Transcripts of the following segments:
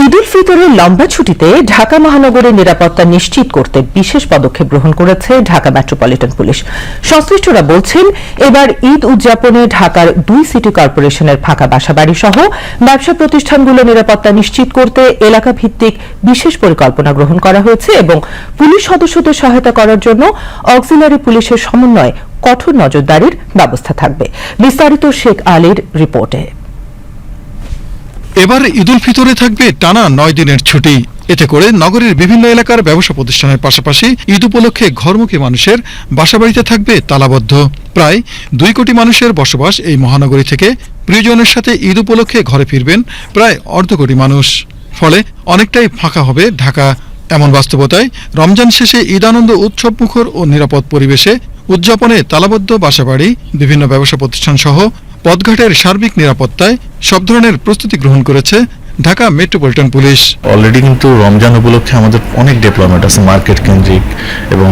ঈদ উল ফিতরের লম্বা ছুটিতে ঢাকা মহানগরের নিরাপত্তা নিশ্চিত করতে বিশেষ পদক্ষেপ গ্রহণ করেছে ঢাকা মেট্রোপলিটন পুলিশ। সংশ্লিষ্টরা বলছেন, এবার ঈদ উদযাপনে ঢাকার দুই সিটি কর্পোরেশনের ফাঁকা বাসাবাড়ি সহ ব্যবসা প্রতিষ্ঠানগুলো নিরাপত্তা নিশ্চিত করতে এলাকা ভিত্তিক বিশেষ পরিকল্পনা গ্রহণ করা হয়েছে এবং পুলিশ সদস্যদের সহায়তা করার জন্য অক্সিলারি পুলিশের সমন্বয়ে কঠোর নজরদারির ব্যবস্থা থাকবে। বিস্তারিত শেখ আলীর রিপোর্টে। এবার ঈদুল ফিতরে থাকবে টানা নয় দিনের ছুটি। এতে করে নগরের বিভিন্ন এলাকার ব্যবসা প্রতিষ্ঠানের পাশাপাশি ঈদ উপলক্ষে ঘরমুখী মানুষের বাসাবাড়িতে থাকবে তালাবদ্ধ। প্রায় দুই কোটি মানুষের বসবাস এই মহানগরী থেকে প্রিয়জনের সাথে ঈদ উপলক্ষে ঘরে ফিরবেন প্রায় অর্ধ কোটি মানুষ। ফলে অনেকটাই ফাঁকা হবে ঢাকা। এমন বাস্তবতায় রমজান শেষে ঈদ আনন্দ উৎসব মুখর ও নিরাপদ পরিবেশে উদযাপনে তালাবদ্ধ বাসাবাড়ি, বিভিন্ন ব্যবসা প্রতিষ্ঠান সহ পথঘাটের সার্বিক নিরাপত্তায় সব ধরনের প্রস্তুতি গ্রহণ করেছে ঢাকা মেট্রোপলিটন পুলিশ। অলরেডি কিন্তু রমজান উপলক্ষে আমাদের অনেক ডেভেলপমেন্ট আছে মার্কেট কেন্দ্রিক এবং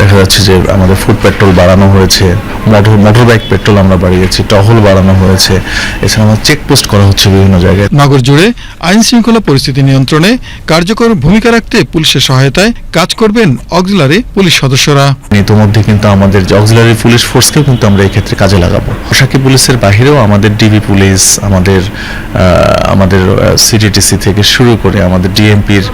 দেখা যাচ্ছে যে আমাদের ফুড পেট্রোল বাড়ানো হয়েছে মোটর মোটর বাইক পেট্রোল আমরা বাড়িয়েছি টহল বাড়ানো হয়েছে এছাড়া আমরা চেকপোস্ট করা হচ্ছে বিভিন্ন জায়গায়। নগর জুড়ে আইন শৃঙ্খলা পরিস্থিতি নিয়ন্ত্রণে কার্যকর ভূমিকা রাখতে পুলিশের সহায়তায় কাজ করবেন অক্সিলারি পুলিশ সদস্যরা। ইতিমধ্যে কিন্তু আমাদের অক্সিলারি পুলিশ ফোর্সকেও কিন্তু আমরা এই ক্ষেত্রে কাজে লাগাবো। পোশাকি পুলিশের বাহিরেও আমাদের ডিবি পুলিশ আমাদের আমাদের সিডিটিসি থেকে শুরু করে আমাদের ডিএমপির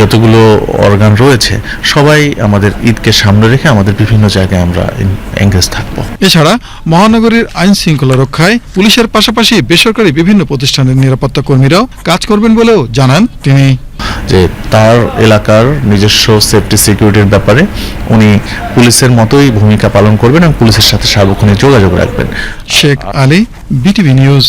যতগুলো অর্গান রয়েছে সবাই আমাদের ঈদকে সামনে রেখে আমাদের বিভিন্ন জায়গায় আমরা এঙ্গেজ থাকব। এছাড়া মহানগরীর আইন শৃঙ্খলা রক্ষায় পুলিশের পাশাপাশি বেসরকারি বিভিন্ন প্রতিষ্ঠানের নিরাপত্তা কর্মীরাও কাজ করবেন বলেও জানান তিনি। যে তার এলাকার নিজস্ব সেফটি সিকিউরিটির ব্যাপারে উনি পুলিশের মতোই ভূমিকা পালন করবেন এবং পুলিশের সাথে সার্বক্ষণিক যোগাযোগ রাখবেন। Sheikh Ali BTV news